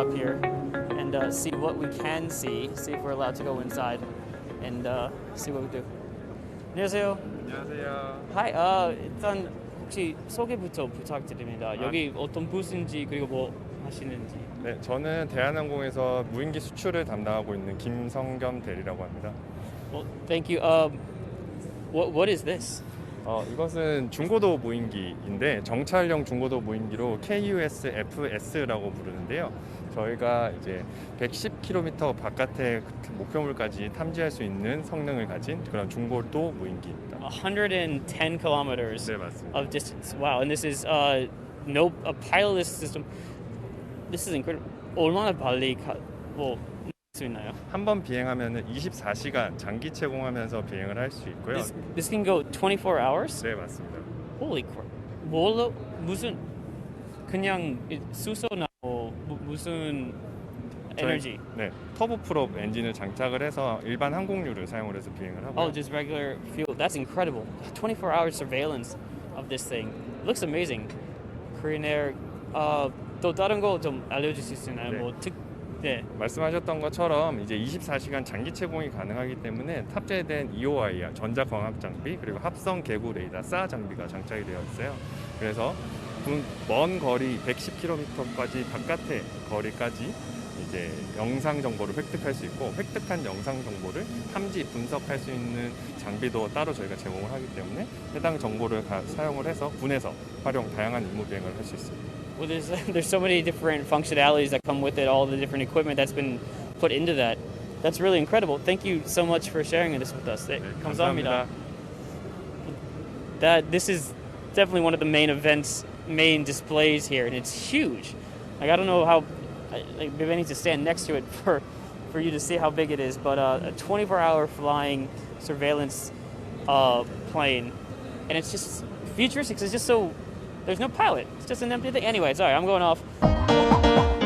up here and uh, see what we can see, see if we're allowed to go inside and uh, see what we do. 안녕하세요. 안녕하세요. Hi. Uh, 일단 혹시 소개부터 부탁드립니다. 여기 어떤 부스인지 그리고 뭐 하시는지. 네, 저는 대한항공에서 무인기 수출을 담당하고 있는 김성겸 대리라고 합니다. Well, thank you. Um, what what is this? 어, 이것은 중고도 무인기인데 정찰용 중고도 무인기로 KUSFS라고 부르는데요. 저희가 이제 110km 바깥의 목표물까지 탐지할 수 있는 성능을 가진 그런 중고도 무인기입니다. 110 kilometers 네, 맞습니다. of distance. Wow, and this is uh, no a pilotless system. This is incredible. 얼마나 빨리 가, 뭐 수 있나요? 한 번 비행하면 24시간 장기 채공하면서 비행을 할 수 있고요. This, this can go 24 hours. 네, 맞습니다. Holy crap. 뭘로 무슨 그냥 이- 수소나 뭐 무- 무슨 에너지? 네, 터보 프롭 엔진을 장착을 해서 일반 항공유를 사용을 해서 비행을 하고요. Oh, just regular fuel. That's incredible. 24 hour surveillance of this thing. Looks amazing. Korean Air. 어, 또 다른 거 좀 알려주실 수 있나요? 네. 뭐 특, 네. 말씀하셨던 것처럼 이제 24시간 장기 채공이 가능하기 때문에 탑재된 EOIR 전자 광학 장비 그리고 합성 개구 레이더 SA 장비가 장착이 되어 있어요. 그래서 군- 먼 거리 110km까지 바깥의 거리까지 이제 영상 정보를 획득할 수 있고 획득한 영상 정보를 탐지 분석할 수 있는 장비도 따로 저희가 제공을 하기 때문에 해당 정보를 가- 사용을 해서 군에서 활용 다양한 임무 비행을 할 수 있습니다. Well, there's there's so many different functionalities that come with it. All the different equipment that's been put into that. That's really incredible. Thank you so much for sharing this with us. 네, 감사합니다. That this is definitely one of the main events, main displays here, and it's huge. Like I don't know how. I, like, maybe I need to stand next to it for for you to see how big it is. But uh, a 24-hour flying surveillance uh, plane, and it's just futuristic. It's just so. There's no pilot. It's just an empty thing. Anyway, sorry, I'm going off.